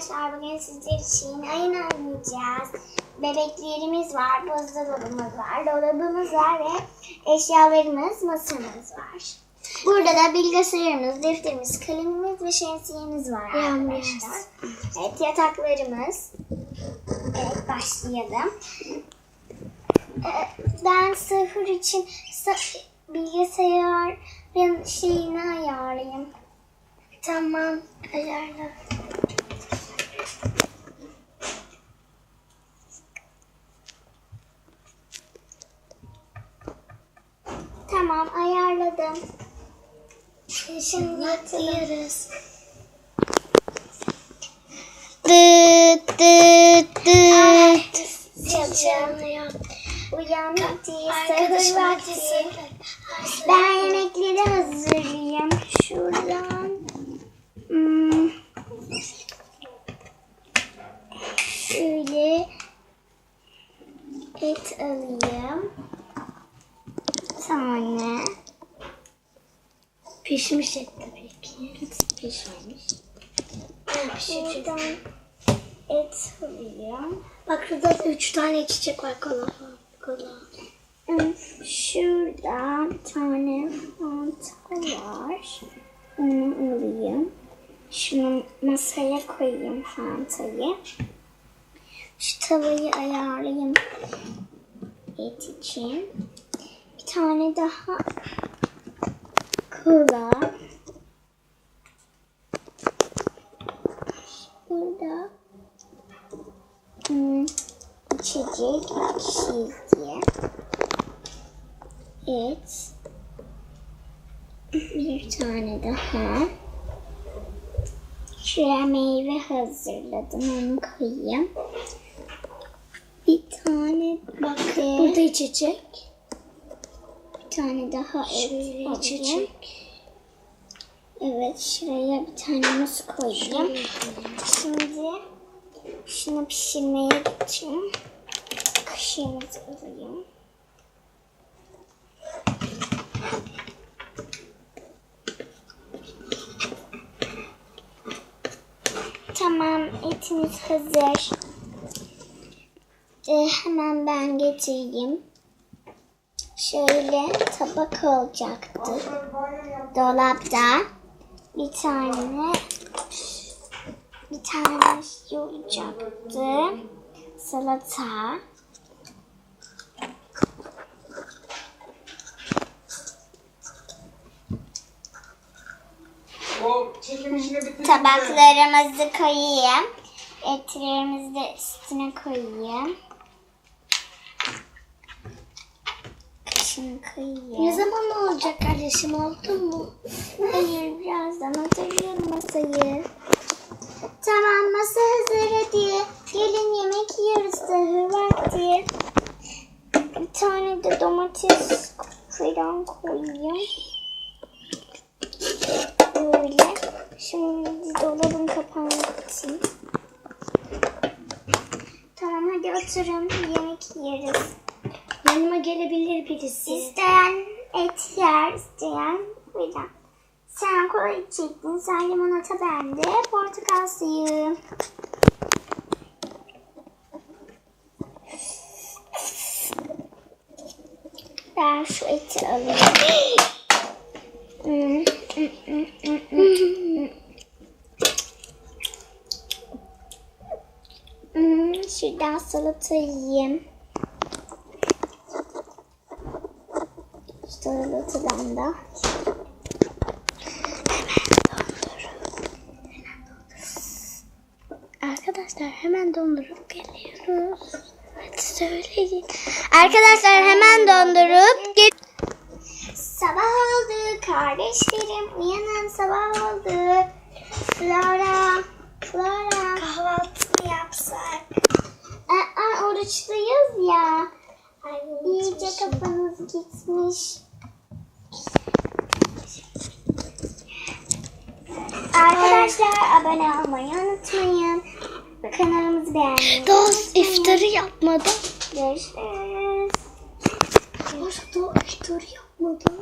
Arkadaşlar bugün sizler için oyun oynayacağız. Bebeklerimiz var, buzdolabımız var, dolabımız var ve eşyalarımız, masamız var. Burada da bilgisayarımız, defterimiz, kalemimiz ve şemsiyemiz var arkadaşlar. Evet yataklarımız. Evet başlayalım. Ee, Ben sıfır için sa- bilgisayarın şeyini ayarlayayım. Tamam, ayarla. Tamam, ayarladım. Şimdi yatıyoruz. Dıt dıt dıt. Uyandı, Arkadaşlar, sahur vakti. Ben yemekleri. Şuradan. Hmm. Şöyle et alayım. Sonra Pişmiş et tabii ki. pişmemiş. Pişecek. Buradan et alayım. Bak şurada da üç tane çiçek var kola. Kola. Şurada bir tane fanta var. Onu alayım. Şunu masaya koyayım fantayı. Şu tavayı ayarlayayım et için. Bir tane daha kola. Burada hmm, içecek iki kişiyiz diye. Evet. Bir tane daha. Şuraya meyve hazırladım. Onu koyayım. Bir tane Bak de- burada içecek. bir tane daha et Şöyle alayım. içecek. Evet şuraya bir tane muz koyayım. Şöyle. Şimdi şunu pişirmeye geçeyim. Kaşığımızı alayım. Tamam etimiz hazır. Ee, hemen ben getireyim. Şöyle tabak olacaktı. Dolapta bir tane bir tane şey olacaktı. Salata. Tabaklarımızı koyayım. Etlerimizi de üstüne koyayım. Kaşını koyayım. Ne zaman olacak kardeşim oldu mu? Hayır birazdan hazırlıyorum masayı. Tamam masa hazır hadi. Gelin yemek yiyoruz sahur vakti. Bir tane de domates falan koyayım. Böyle. Şimdi dolabın kapağını kapatayım. Tamam hadi oturun yemek yeriz. Yanıma gelebilir birisi. İsteyen et yer, isteyen filan. Sen kola içecektin, sen limonata bende, portakal suyu. Ben şu eti alayım. Hmm, hmm. Hmm, Şuradan salata yiyeyim. Salatadan da. Arkadaşlar hemen dondurup geliyoruz. Hadi söyleyin. Arkadaşlar hemen dondurup gel. Sabah oldu kardeşlerim uyanın sabah oldu. Flora, Flora. Kahvaltı mı yapsak? Aa, oruçluyuz ya. İyice kafanız gitmiş. Arkadaşlar abone olmayı unutmayın. Kanalımızı beğenmeyi unutmayın. iftarı yapmadım. Görüşürüz. Daha iftarı yapmadım.